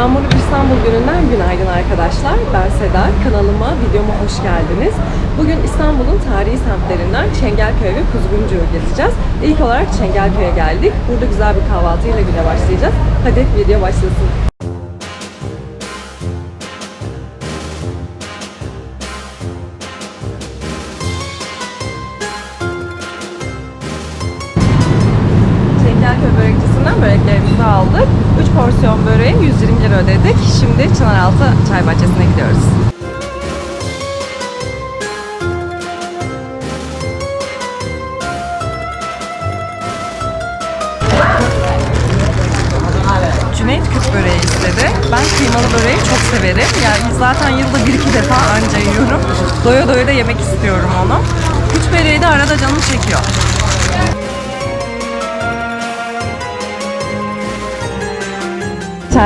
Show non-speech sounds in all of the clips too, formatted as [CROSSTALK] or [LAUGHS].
Yağmurlu İstanbul gününden günaydın arkadaşlar. Ben Seda. Kanalıma, videoma hoş geldiniz. Bugün İstanbul'un tarihi semtlerinden Çengelköy ve Kuzguncu'yu gezeceğiz. İlk olarak Çengelköy'e geldik. Burada güzel bir kahvaltıyla güne başlayacağız. Hadi video başlasın. Şimdi Çınaraltı Çay Bahçesi'ne gidiyoruz. Cüneyt küp böreği istedi. Ben kıymalı böreği çok severim. Yani zaten yılda bir iki defa anca yiyorum. Doya doya da yemek istiyorum onu. Küp böreği de arada canım çekiyor.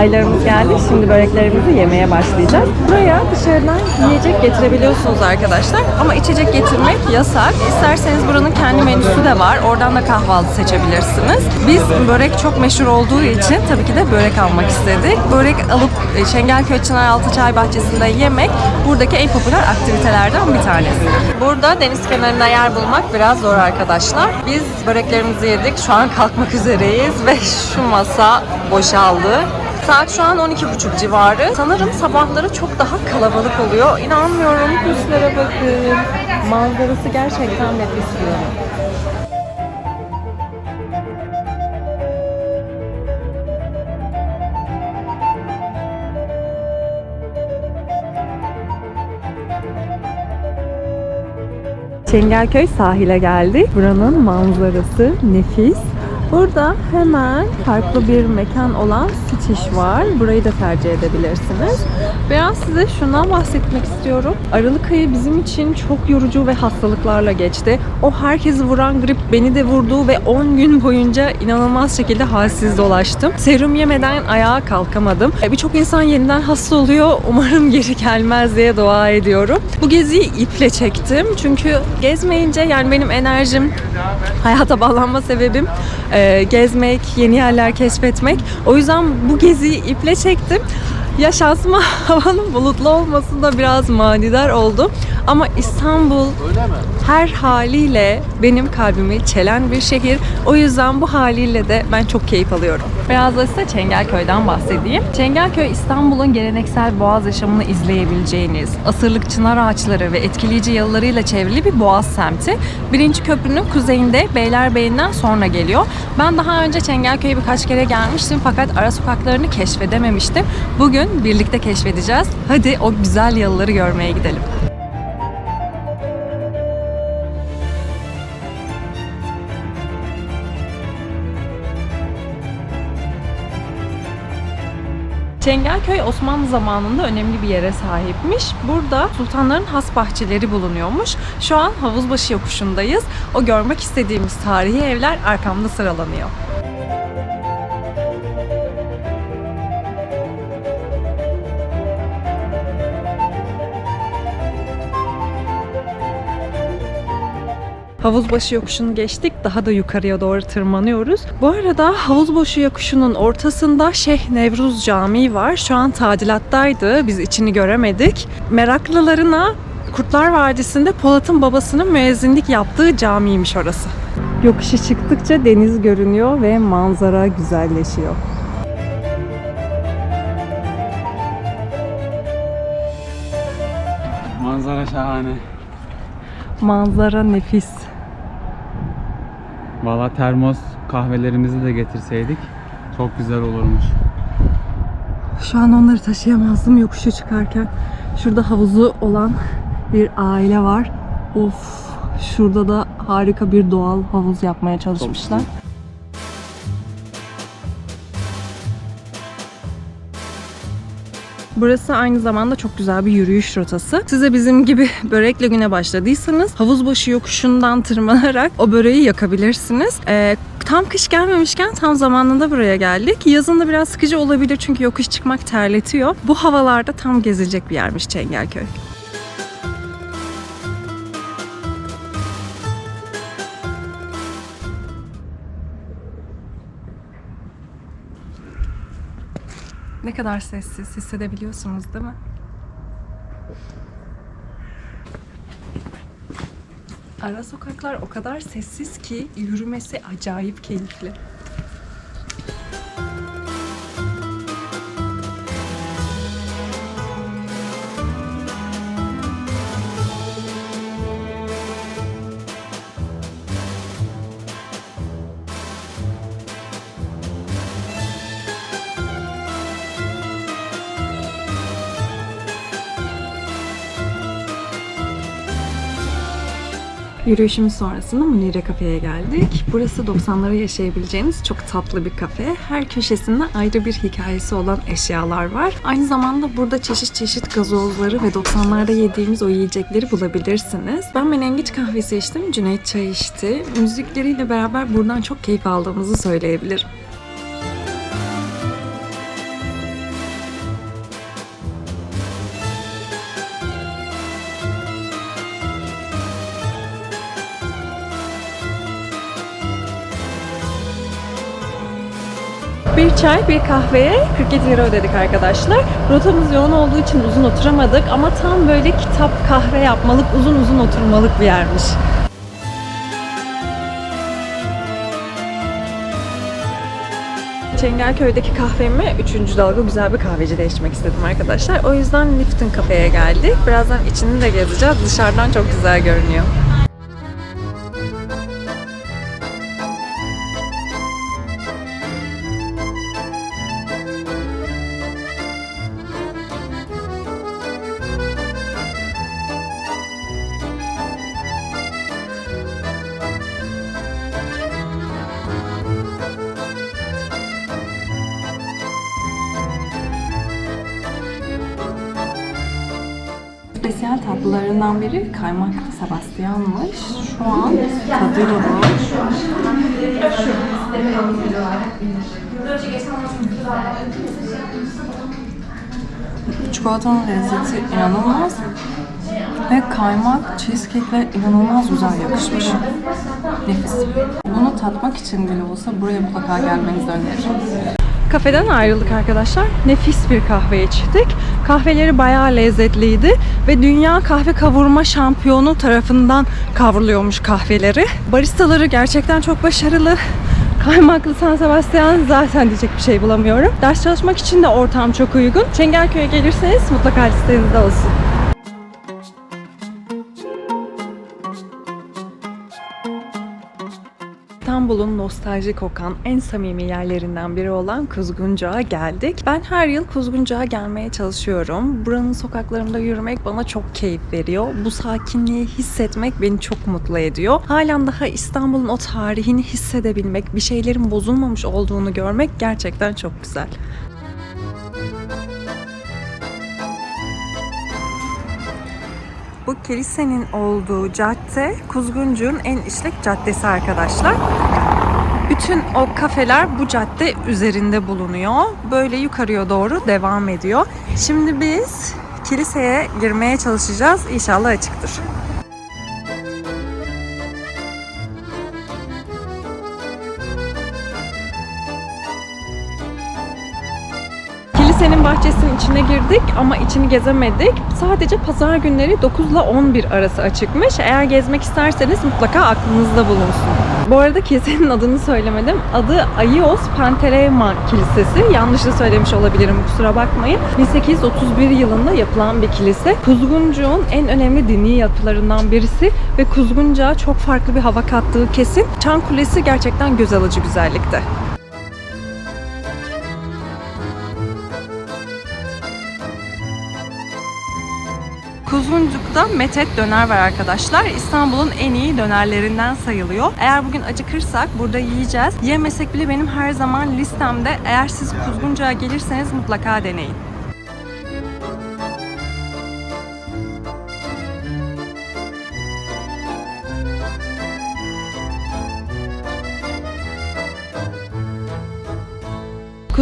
Çaylarımız geldi. Şimdi böreklerimizi yemeye başlayacağız. Buraya dışarıdan yiyecek getirebiliyorsunuz arkadaşlar. Ama içecek getirmek yasak. İsterseniz buranın kendi menüsü de var. Oradan da kahvaltı seçebilirsiniz. Biz börek çok meşhur olduğu için tabii ki de börek almak istedik. Börek alıp e, Çengelköy Çınaraltı Çay Bahçesi'nde yemek buradaki en popüler aktivitelerden bir tanesi. Burada deniz kenarında yer bulmak biraz zor arkadaşlar. Biz böreklerimizi yedik. Şu an kalkmak [LAUGHS] üzereyiz ve şu masa boşaldı. Saat şu an 12.30 civarı. Sanırım sabahları çok daha kalabalık oluyor. İnanmıyorum. Kuşlara bakın. Manzarası gerçekten nefis diyorum. Çengelköy sahile geldik. Buranın manzarası nefis. Burada hemen farklı bir mekan olan Stitch var. Burayı da tercih edebilirsiniz. Biraz size şundan bahsetmek istiyorum. Aralık ayı bizim için çok yorucu ve hastalıklarla geçti. O herkesi vuran grip beni de vurdu ve 10 gün boyunca inanılmaz şekilde halsiz dolaştım. Serum yemeden ayağa kalkamadım. E, Birçok insan yeniden hasta oluyor. Umarım geri gelmez diye dua ediyorum. Bu geziyi iple çektim. Çünkü gezmeyince yani benim enerjim, hayata bağlanma sebebim e, gezmek, yeni yerler keşfetmek. O yüzden bu geziyi iple çektim. Ya şansıma [LAUGHS] havanın bulutlu olması da biraz manidar oldu. Ama İstanbul her haliyle benim kalbimi çelen bir şehir. O yüzden bu haliyle de ben çok keyif alıyorum. Biraz da size Çengelköy'den bahsedeyim. Çengelköy İstanbul'un geleneksel boğaz yaşamını izleyebileceğiniz, asırlık çınar ağaçları ve etkileyici yalılarıyla çevrili bir boğaz semti. Birinci köprünün kuzeyinde Beylerbeyi'nden sonra geliyor. Ben daha önce Çengelköy'e birkaç kere gelmiştim fakat ara sokaklarını keşfedememiştim. Bugün birlikte keşfedeceğiz. Hadi o güzel yalıları görmeye gidelim. Çengelköy Osmanlı zamanında önemli bir yere sahipmiş. Burada sultanların has bahçeleri bulunuyormuş. Şu an Havuzbaşı yokuşundayız. O görmek istediğimiz tarihi evler arkamda sıralanıyor. Havuzbaşı yokuşunu geçtik. Daha da yukarıya doğru tırmanıyoruz. Bu arada Havuzbaşı yokuşunun ortasında Şeyh Nevruz Camii var. Şu an tadilattaydı. Biz içini göremedik. Meraklılarına Kurtlar Vadisi'nde Polat'ın babasının müezzinlik yaptığı camiymiş orası. Yokuşu çıktıkça deniz görünüyor ve manzara güzelleşiyor. Manzara şahane. Manzara nefis. Valla termos kahvelerimizi de getirseydik çok güzel olurmuş. Şu an onları taşıyamazdım yokuşu çıkarken. Şurada havuzu olan bir aile var. Of, şurada da harika bir doğal havuz yapmaya çalışmışlar. Burası aynı zamanda çok güzel bir yürüyüş rotası. Size bizim gibi börekle güne başladıysanız havuzbaşı yokuşundan tırmanarak o böreği yakabilirsiniz. Ee, tam kış gelmemişken tam zamanında buraya geldik. Yazın da biraz sıkıcı olabilir çünkü yokuş çıkmak terletiyor. Bu havalarda tam gezilecek bir yermiş Çengelköy. Ne kadar sessiz hissedebiliyorsunuz değil mi? Ara sokaklar o kadar sessiz ki yürümesi acayip keyifli. Yürüyüşümüz sonrasında Munire Kafe'ye geldik. Burası 90'ları yaşayabileceğiniz çok tatlı bir kafe. Her köşesinde ayrı bir hikayesi olan eşyalar var. Aynı zamanda burada çeşit çeşit gazozları ve 90'larda yediğimiz o yiyecekleri bulabilirsiniz. Ben menengiç kahvesi içtim, Cüneyt çay içti. Müzikleriyle beraber buradan çok keyif aldığımızı söyleyebilirim. Bir çay, bir kahveye 47 lira ödedik arkadaşlar. Rotamız yoğun olduğu için uzun oturamadık ama tam böyle kitap kahve yapmalık, uzun uzun oturmalık bir yermiş. Çengelköy'deki kahvemi 3. dalga güzel bir kahvecide içmek istedim arkadaşlar. O yüzden Lifton kafeye geldik. Birazdan içini de gezeceğiz. Dışarıdan çok güzel görünüyor. Tatlılarından biri kaymaklı Sebastian'mış. Şu an tadıyorum. Çikolatanın lezzeti inanılmaz. Ve kaymak cheesecake'le inanılmaz güzel yakışmış. Nefis. Bunu tatmak için bile olsa buraya mutlaka gelmenizi öneririm. Kafeden ayrıldık arkadaşlar. Nefis bir kahve içtik. Kahveleri bayağı lezzetliydi ve dünya kahve kavurma şampiyonu tarafından kavruluyormuş kahveleri. Baristaları gerçekten çok başarılı. Kaymaklı San Sebastian zaten diyecek bir şey bulamıyorum. Ders çalışmak için de ortam çok uygun. Çengelköy'e gelirseniz mutlaka listenizde olsun. İstanbul'un nostalji kokan en samimi yerlerinden biri olan Kuzguncu'ya geldik. Ben her yıl Kuzguncu'ya gelmeye çalışıyorum. Buranın sokaklarında yürümek bana çok keyif veriyor. Bu sakinliği hissetmek beni çok mutlu ediyor. Halen daha İstanbul'un o tarihini hissedebilmek, bir şeylerin bozulmamış olduğunu görmek gerçekten çok güzel. Bu kilisenin olduğu cadde Kuzguncu'nun en işlek caddesi arkadaşlar. Bütün o kafeler bu cadde üzerinde bulunuyor. Böyle yukarıya doğru devam ediyor. Şimdi biz kiliseye girmeye çalışacağız. İnşallah açıktır. Bahçesinin içine girdik ama içini gezemedik. Sadece pazar günleri 9 ile 11 arası açıkmış. Eğer gezmek isterseniz mutlaka aklınızda bulunsun. Bu arada kilisenin [LAUGHS] adını söylemedim. Adı Aios Panteleimon Kilisesi. Yanlış da söylemiş olabilirim kusura bakmayın. 1831 yılında yapılan bir kilise. Kuzguncuğun en önemli dini yapılarından birisi ve Kuzguncuğa çok farklı bir hava kattığı kesin. Çan Kulesi gerçekten göz alıcı güzellikte. Kuzguncuk'ta Metet döner var arkadaşlar. İstanbul'un en iyi dönerlerinden sayılıyor. Eğer bugün acıkırsak burada yiyeceğiz. Yemesek bile benim her zaman listemde. Eğer siz Kuzguncuk'a gelirseniz mutlaka deneyin.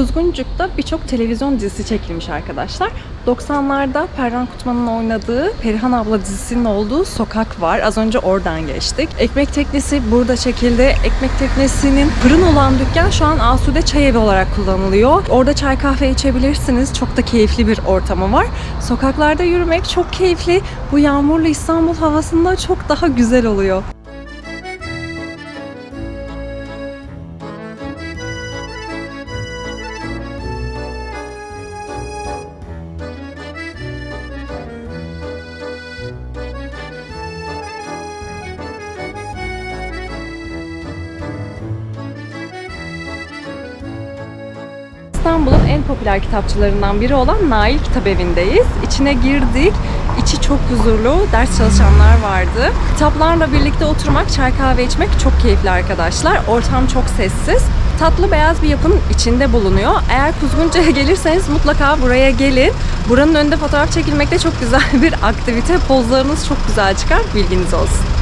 Kuzguncuk'ta birçok televizyon dizisi çekilmiş arkadaşlar. 90'larda Perran Kutman'ın oynadığı Perihan Abla dizisinin olduğu sokak var. Az önce oradan geçtik. Ekmek teknesi burada çekildi. Ekmek teknesinin fırın olan dükkan şu an Asude Çay Evi olarak kullanılıyor. Orada çay kahve içebilirsiniz. Çok da keyifli bir ortamı var. Sokaklarda yürümek çok keyifli. Bu yağmurlu İstanbul havasında çok daha güzel oluyor. Popüler kitapçılarından biri olan Nail Kitap. İçine girdik. İçi çok huzurlu. Ders çalışanlar vardı. Kitaplarla birlikte oturmak, çay kahve içmek çok keyifli arkadaşlar. Ortam çok sessiz. Tatlı beyaz bir yapının içinde bulunuyor. Eğer Kuzguncu'ya [LAUGHS] gelirseniz mutlaka buraya gelin. Buranın önünde fotoğraf çekilmek de çok güzel [LAUGHS] bir aktivite. Pozlarınız çok güzel çıkar. Bilginiz olsun.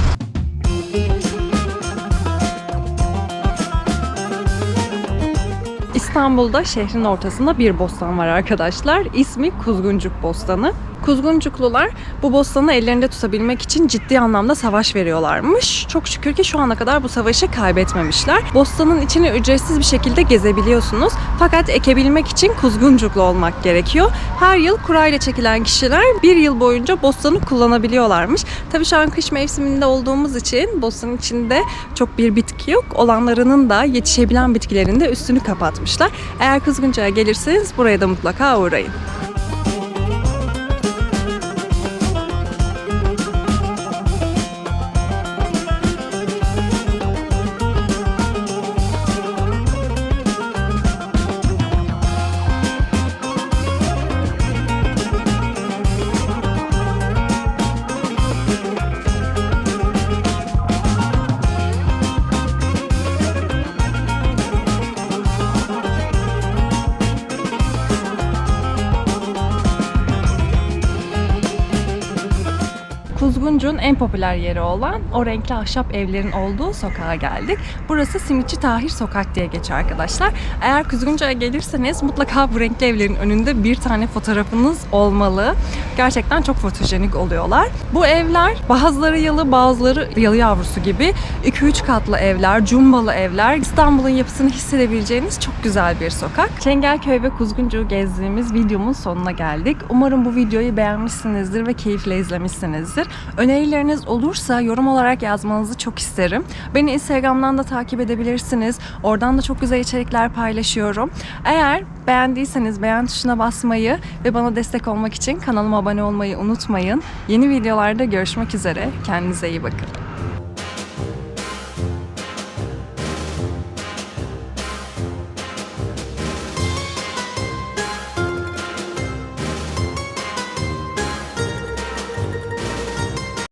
İstanbul'da şehrin ortasında bir bostan var arkadaşlar. İsmi Kuzguncuk Bostanı. Kuzguncuklular bu bostanı ellerinde tutabilmek için ciddi anlamda savaş veriyorlarmış. Çok şükür ki şu ana kadar bu savaşı kaybetmemişler. Bostanın içini ücretsiz bir şekilde gezebiliyorsunuz. Fakat ekebilmek için kuzguncuklu olmak gerekiyor. Her yıl kurayla çekilen kişiler bir yıl boyunca bostanı kullanabiliyorlarmış. Tabii şu an kış mevsiminde olduğumuz için bostanın içinde çok bir bitki yok. Olanlarının da yetişebilen bitkilerin de üstünü kapatmışlar. Eğer Kuzguncu'ya gelirseniz buraya da mutlaka uğrayın. Kuzguncuk'un en popüler yeri olan o renkli ahşap evlerin olduğu sokağa geldik. Burası Simitçi Tahir Sokak diye geçiyor arkadaşlar. Eğer Kuzguncuk'a gelirseniz mutlaka bu renkli evlerin önünde bir tane fotoğrafınız olmalı. Gerçekten çok fotojenik oluyorlar. Bu evler bazıları yalı bazıları yalı yavrusu gibi 2-3 katlı evler, cumbalı evler. İstanbul'un yapısını hissedebileceğiniz çok güzel bir sokak. Çengelköy ve Kuzguncuk'u gezdiğimiz videomun sonuna geldik. Umarım bu videoyu beğenmişsinizdir ve keyifle izlemişsinizdir. Önerileriniz olursa yorum olarak yazmanızı çok isterim. Beni Instagram'dan da takip edebilirsiniz. Oradan da çok güzel içerikler paylaşıyorum. Eğer beğendiyseniz beğen tuşuna basmayı ve bana destek olmak için kanalıma abone olmayı unutmayın. Yeni videolarda görüşmek üzere. Kendinize iyi bakın.